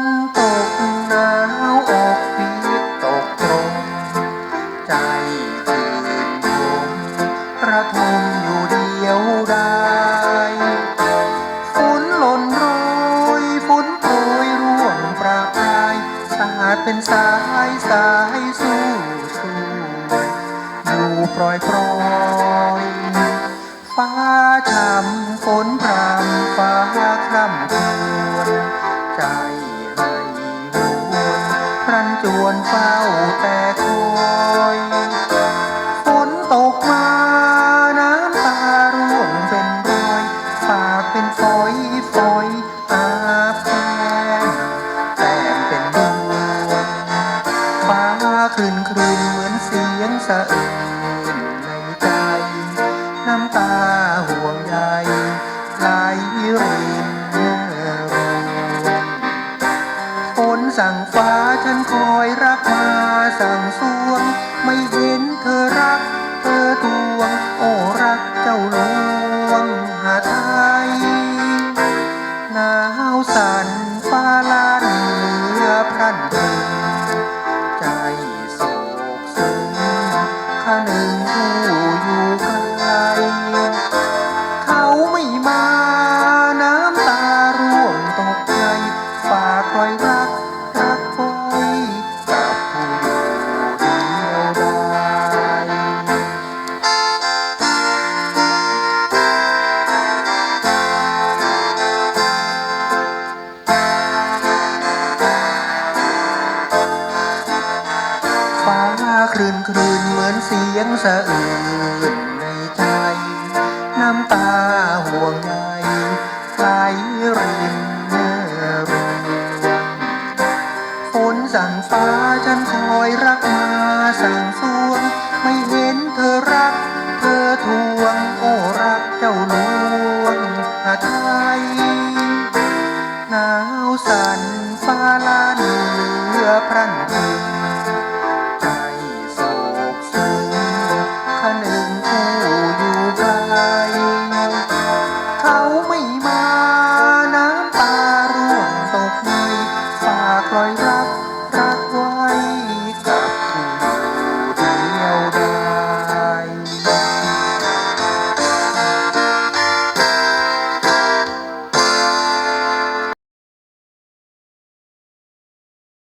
นตกหนาวออกปีกตกตรง ใจคืนลมกระทมอยู่เดียวดายฝนหล่นโรยฝนโปรยร่วงประปรายสาดเป็นสายสายสู้สู้อยู่ปล่อยปล่อยฟ้าช้ำฝนพรำฟ้า แต่คอยฝนตกมาน้ำตาร่วงเป็นรอยปากเป็นฝอยฝอยอาบแก้มแก้มเป็นดวงฟ้าคลื่นคลื่นเหมือนเสียงสะอื้นในใจ น้ำตาห่วงใยไหลรินร สั่งฟ้าฉันคอยรักมาสั่งสวง ไม่เห็นเธอรัก เธอทวง โอ้รักเจ้าหลวงหาไทยหนาวสั่น คลื่นเหมือนเสียงสะอื้นในใจ น้ำตาห่วงใยไหลรินรวงฝนสั่งฟ้าฉันคอยรักมาสั่งสวง ไม่เห็นเธอรัก เธอทวงโอ้รักเจ้าลวงหาไทยหนาวสั่นฟ้าลั่นเหลือพรันพรึง